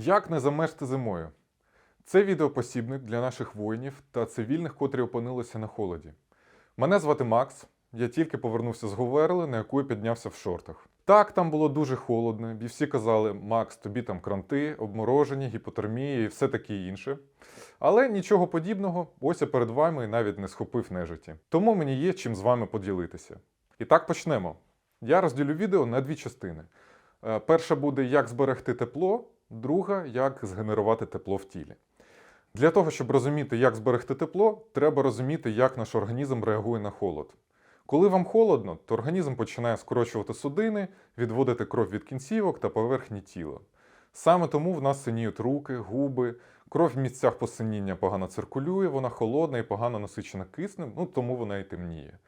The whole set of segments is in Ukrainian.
Як не замерзти зимою? Це відеопосібник для наших воїнів та цивільних, котрі опинилися на холоді. Мене звати Макс. Я тільки повернувся з Говерли, на яку я піднявся в шортах. Так, там було дуже холодно, і всі казали: Макс, тобі там кранти, обмороження, гіпотермія і все таке інше. Але нічого подібного, ось я перед вами і навіть не схопив нежиті. Тому мені є чим з вами поділитися. І так почнемо. Я розділю відео на дві частини. Е, Перша буде, як зберегти тепло, друга як згенерувати тепло в тілі. Для того, щоб розуміти, як зберегти тепло, треба розуміти, як наш організм реагує на холод. Коли вам холодно, то організм починає скорочувати судини, відводити кров від кінцівок та поверхні тіла. Саме тому в нас синіють руки, губи, кров в місцях посиніння погано циркулює, вона холодна і погано насичена киснем, ну тому вона і темніє.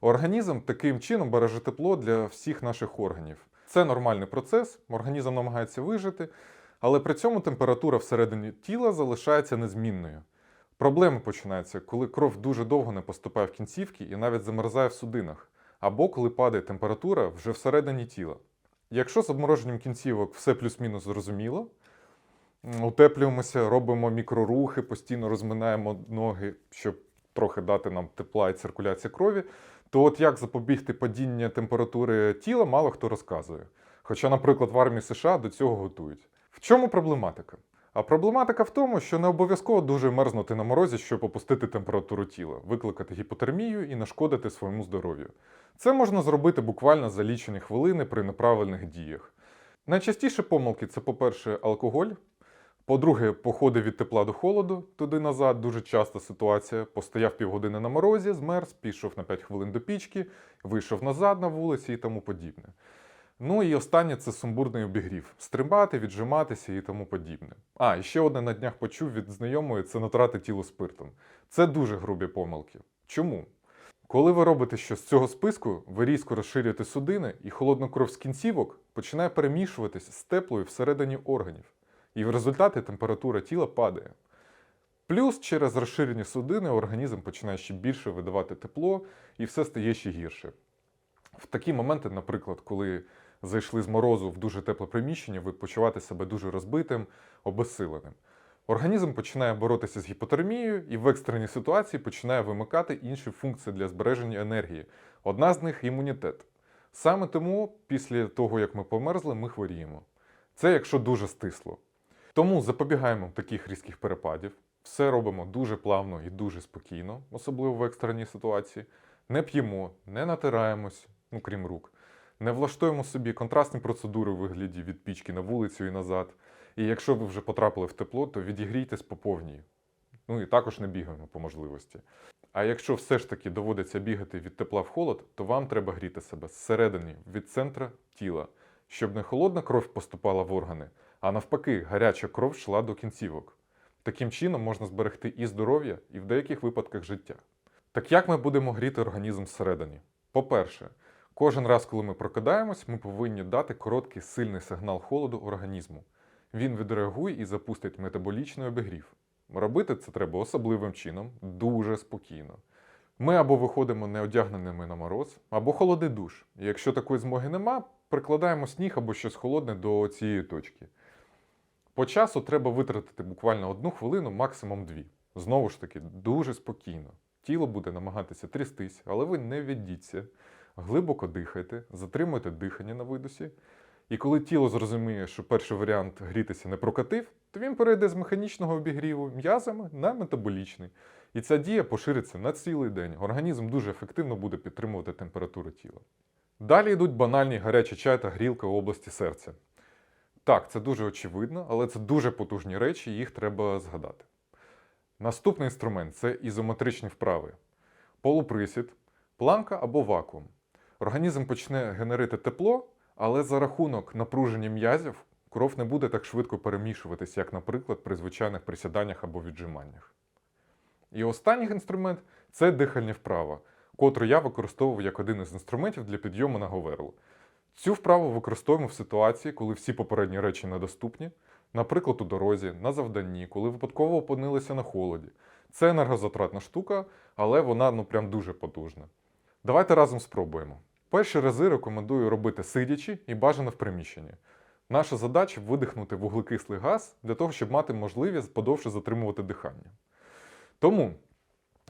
Організм таким чином береже тепло для всіх наших органів. Це нормальний процес, організм намагається вижити, але при цьому температура всередині тіла залишається незмінною. Проблеми починаються, коли кров дуже довго не поступає в кінцівки і навіть замерзає в судинах, або коли падає температура вже всередині тіла. Якщо з обмороженням кінцівок все плюс-мінус зрозуміло, утеплюємося, робимо мікрорухи, постійно розминаємо ноги, щоб трохи дати нам тепла і циркуляції крові, то от як запобігти падіння температури тіла, мало хто розказує. Хоча, наприклад, в армії США до цього готують. В чому проблематика? А проблематика в тому, що не обов'язково дуже мерзнути на морозі, щоб опустити температуру тіла, викликати гіпотермію і нашкодити своєму здоров'ю. Це можна зробити буквально за лічені хвилини при неправильних діях. Найчастіші помилки це, по-перше, алкоголь. По-друге, походи від тепла до холоду, туди-назад, дуже часта ситуація. Постояв півгодини на морозі, змерз, пішов на 5 хвилин до пічки, вийшов назад на вулиці і тому подібне. Ну і останнє це сумбурний обігрів. Стрибати, віджиматися і тому подібне. А, і ще одне на днях почув від знайомої це натрати тіло спиртом. Це дуже грубі помилки. Чому? Коли ви робите щось з цього списку, ви різко розширюєте судини, і холодна кров з кінцівок починає перемішуватись з теплою всередині органів. І в результаті температура тіла падає. Плюс через розширені судини організм починає ще більше видавати тепло, і все стає ще гірше. В такі моменти, наприклад, коли зайшли з морозу в дуже тепле приміщення, ви почуваєте себе дуже розбитим, обезсиленим. Організм починає боротися з гіпотермією і в екстреній ситуації починає вимикати інші функції для збереження енергії. Одна з них імунітет. Саме тому, після того, як ми померзли, ми хворіємо. Це якщо дуже стисло. Тому запобігаємо таких різких перепадів, все робимо дуже плавно і дуже спокійно, особливо в екстреній ситуації. Не п'ємо, не натираємось, ну крім рук, не влаштуємо собі контрастні процедури у вигляді від пічки на вулицю і назад. І якщо ви вже потрапили в тепло, то відігрійтесь по повній. Ну і також не бігаємо по можливості. А якщо все ж таки доводиться бігати від тепла в холод, то вам треба гріти себе зсередини, від центра тіла, щоб не холодна кров поступала в органи, а навпаки, гаряча кров йшла до кінцівок. Таким чином можна зберегти і здоров'я, і в деяких випадках життя. Так як ми будемо гріти організм всередині? По-перше, кожен раз, коли ми прокидаємось, ми повинні дати короткий сильний сигнал холоду організму. Він відреагує і запустить метаболічний обігрів. Робити це треба особливим чином, дуже спокійно. Ми або виходимо неодягненими на мороз, або холодний душ. І якщо такої змоги нема, прикладаємо сніг або щось холодне до цієї точки. По часу треба витратити буквально одну хвилину, максимум дві. Знову ж таки, дуже спокійно. Тіло буде намагатися трястись, але ви не віддіться. Глибоко дихайте, затримуйте дихання на видосі. І коли тіло зрозуміє, що перший варіант грітися не прокатив, то він перейде з механічного обігріву м'язами на метаболічний. І ця дія пошириться на цілий день. Організм дуже ефективно буде підтримувати температуру тіла. Далі йдуть банальні гарячий чай та грілка в області серця. Так, це дуже очевидно, але це дуже потужні речі, їх треба згадати. Наступний інструмент це ізометричні вправи. Полуприсід, планка або вакуум. Організм почне генерити тепло, але за рахунок напруження м'язів кров не буде так швидко перемішуватися, як, наприклад, при звичайних присіданнях або віджиманнях. І останній інструмент це дихальні вправа, котру я використовую як один із інструментів для підйому на говерлу. Цю вправу використовуємо в ситуації, коли всі попередні речі недоступні, наприклад, у дорозі, на завданні, коли випадково опинилися на холоді. Це енергозатратна штука, але вона ну прям дуже потужна. Давайте разом спробуємо. Перші рази рекомендую робити сидячи і бажано в приміщенні. Наша задача видихнути вуглекислий газ для того, щоб мати можливість подовше затримувати дихання. Тому,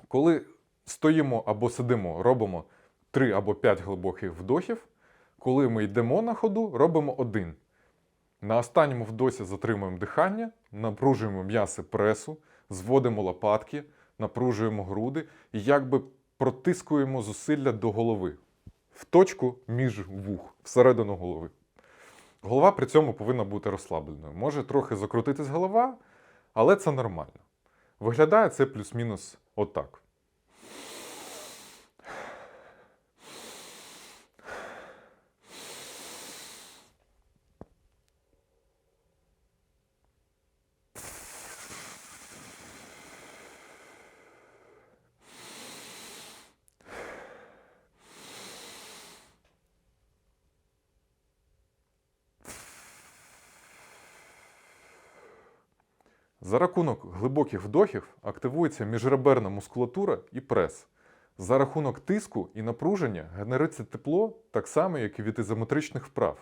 коли стоїмо або сидимо, робимо 3 або 5 глибоких вдохів. Коли ми йдемо на ходу, робимо один. На останньому вдосі затримуємо дихання, напружуємо м'яси пресу, зводимо лопатки, напружуємо груди і якби протискуємо зусилля до голови в точку між вух, всередину голови. Голова при цьому повинна бути розслабленою. Може трохи закрутитись голова, але це нормально. Виглядає це плюс-мінус отак. За рахунок глибоких вдохів активується міжреберна мускулатура і прес. За рахунок тиску і напруження генериться тепло так само, як і від ізометричних вправ.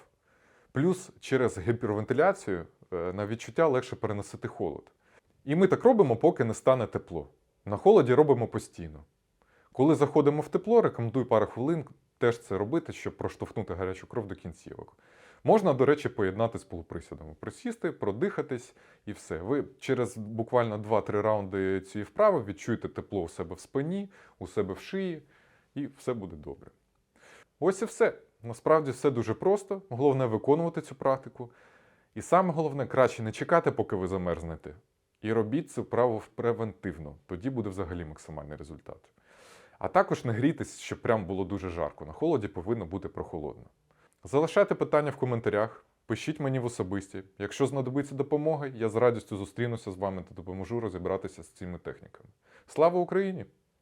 Плюс через гіпервентиляцію е, на відчуття легше переносити холод. І ми так робимо, поки не стане тепло. На холоді робимо постійно. Коли заходимо в тепло, рекомендую пару хвилин теж це робити, щоб проштовхнути гарячу кров до кінцівок. Можна, до речі, поєднати з полуприсідами. Присісти, продихатись і все. Ви через буквально 2-3 раунди цієї вправи відчуєте тепло у себе в спині, у себе в шиї, і все буде добре. Ось і все. Насправді все дуже просто. Головне виконувати цю практику. І саме головне краще не чекати, поки ви замерзнете. І робіть це вправо превентивно. Тоді буде взагалі максимальний результат. А також не грітись, щоб прям було дуже жарко. На холоді повинно бути прохолодно. Залишайте питання в коментарях, пишіть мені в особисті. Якщо знадобиться допомога, я з радістю зустрінуся з вами та допоможу розібратися з цими техніками. Слава Україні!